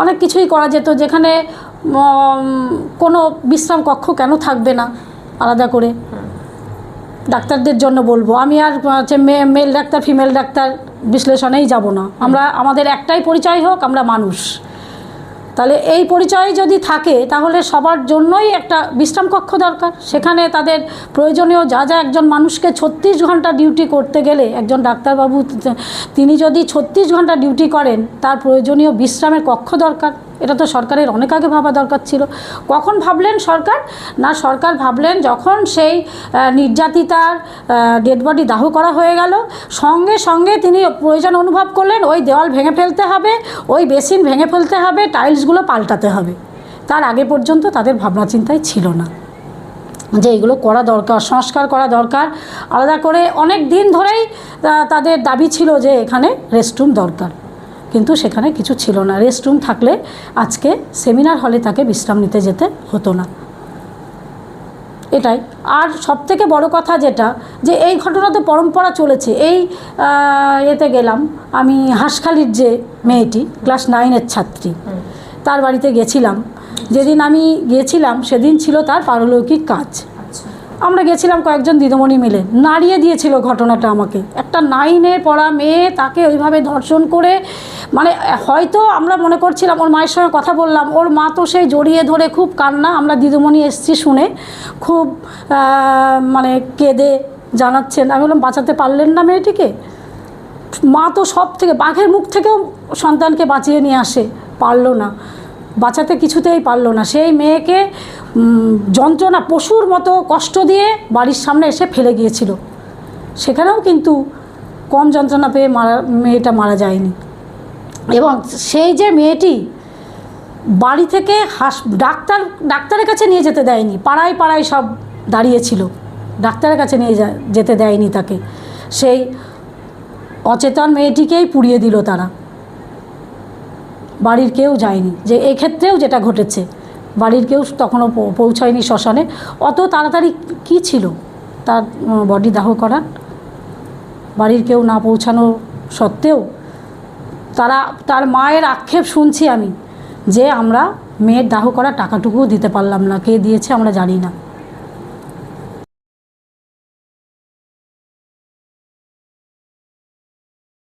অনেক কিছুই করা যেত যেখানে কোনো বিশ্রাম কক্ষ কেন থাকবে না? আলাদা করে। ডাক্তারদের জন্য বলব। আমি আর হচ্ছে মেল ডাক্তার ফিমেল ডাক্তার বিশ্লেষণেই যাব না। আমরা আমাদের একটাই পরিচয় হোক আমরা মানুষ। তাহলে এই পরিচয় যদি থাকে, তাহলে সবার জন্যই একটা বিশ্রাম কক্ষ দরকার। সেখানে তাদের প্রয়োজনীয় যা যা একজন মানুষকে ছত্রিশ ঘণ্টা ডিউটি করতে গেলে, একজন ডাক্তারবাবু তিনি যদি ছত্রিশ ঘণ্টা ডিউটি করেন, তার প্রয়োজনীয় বিশ্রামের কক্ষ দরকার। এটা তো সরকারের অনেক আগে ভাবা দরকার ছিল। কখন ভাবলেন সরকার? না, সরকার ভাবলেন যখন সেই নির্যাতিতার ডেড বডি দাহ করা হয়ে গেল, সঙ্গে সঙ্গে তিনি প্রয়োজন অনুভব করলেন, ওই দেওয়াল ভেঙে ফেলতে হবে, ওই বেসিন ভেঙে ফেলতে হবে, টাইলসগুলো পাল্টাতে হবে। তার আগে পর্যন্ত তাদের ভাবনা চিন্তাই ছিল না। যে এগুলো করা দরকার, সংস্কার করা দরকার, আলাদা করে অনেক দিন ধরেই তাদের দাবি ছিল যে এখানে রেস্টরুম দরকার। কিন্তু সেখানে কিছু ছিল না। রেস্টরুম থাকলে আজকে সেমিনার হলে তাকে বিশ্রাম নিতে যেতে হতো না। এটাই। আর সবথেকে বড় কথা যেটা যে এই ঘটনা তো পরম্পরা চলেছে। এই এতে গেলাম আমি হাঁসখালির যে মেয়েটি ক্লাস নাইনের ছাত্রী তার বাড়িতে গেছিলাম। যেদিন আমি গিয়েছিলাম সেদিন ছিল তার পারলৌকিক কাজ। আমরা গেছিলাম কয়েকজন দিদিমণি মিলে। নাড়িয়ে দিয়েছিল ঘটনাটা আমাকে। একটা নাইনের পড়া মেয়ে তাকে ওইভাবে ধর্ষণ করে মানে হয়তো আমরা মনে করছিলাম ওর মায়ের সঙ্গে কথা বললাম, ওর মা তো সেই জড়িয়ে ধরে খুব কান্না, আমরা দিদিমণি এসছি শুনে খুব মানে কেঁদে জানাচ্ছেন। আমি বললাম, বাঁচাতে পারলেন না মেয়েটিকে? মা তো সব থেকে বাঘের মুখ থেকেও সন্তানকে বাঁচিয়ে নিয়ে আসে, পারল না। বাঁচাতে কিছুতেই পারল না। সেই মেয়েকে যন্ত্রণা, পশুর মতো কষ্ট দিয়ে বাড়ির সামনে এসে ফেলে গিয়েছিল। সেখানেও কিন্তু কম যন্ত্রণা পেয়ে মারা, মেয়েটা মারা যায়নি। এবং সেই যে মেয়েটি বাড়ি থেকে হাস, ডাক্তার, ডাক্তারের কাছে নিয়ে যেতে দেয়নি। পাড়ায় পাড়ায় সব দাঁড়িয়েছিল। ডাক্তারের কাছে নিয়ে যেতে দেয়নি তাকে। সেই অচেতন মেয়েটিকেই পুড়িয়ে দিল তারা। বাড়ির কেউ যায়নি। যে এক্ষেত্রেও যেটা ঘটেছে, বাড়ির কেউ তখনও পৌঁছায়নি শ্মশানে। অত তাড়াতাড়ি কি ছিল? তার বডি দাহ করার? বাড়ির কেউ না পৌঁছানো সত্ত্বেও তারা, তার মায়ের আক্ষেপ শুনছি আমি যে আমরা মেয়ের দাহ করা টাকাটুকুও দিতে পারলাম না। কে দিয়েছে আমরা জানি না।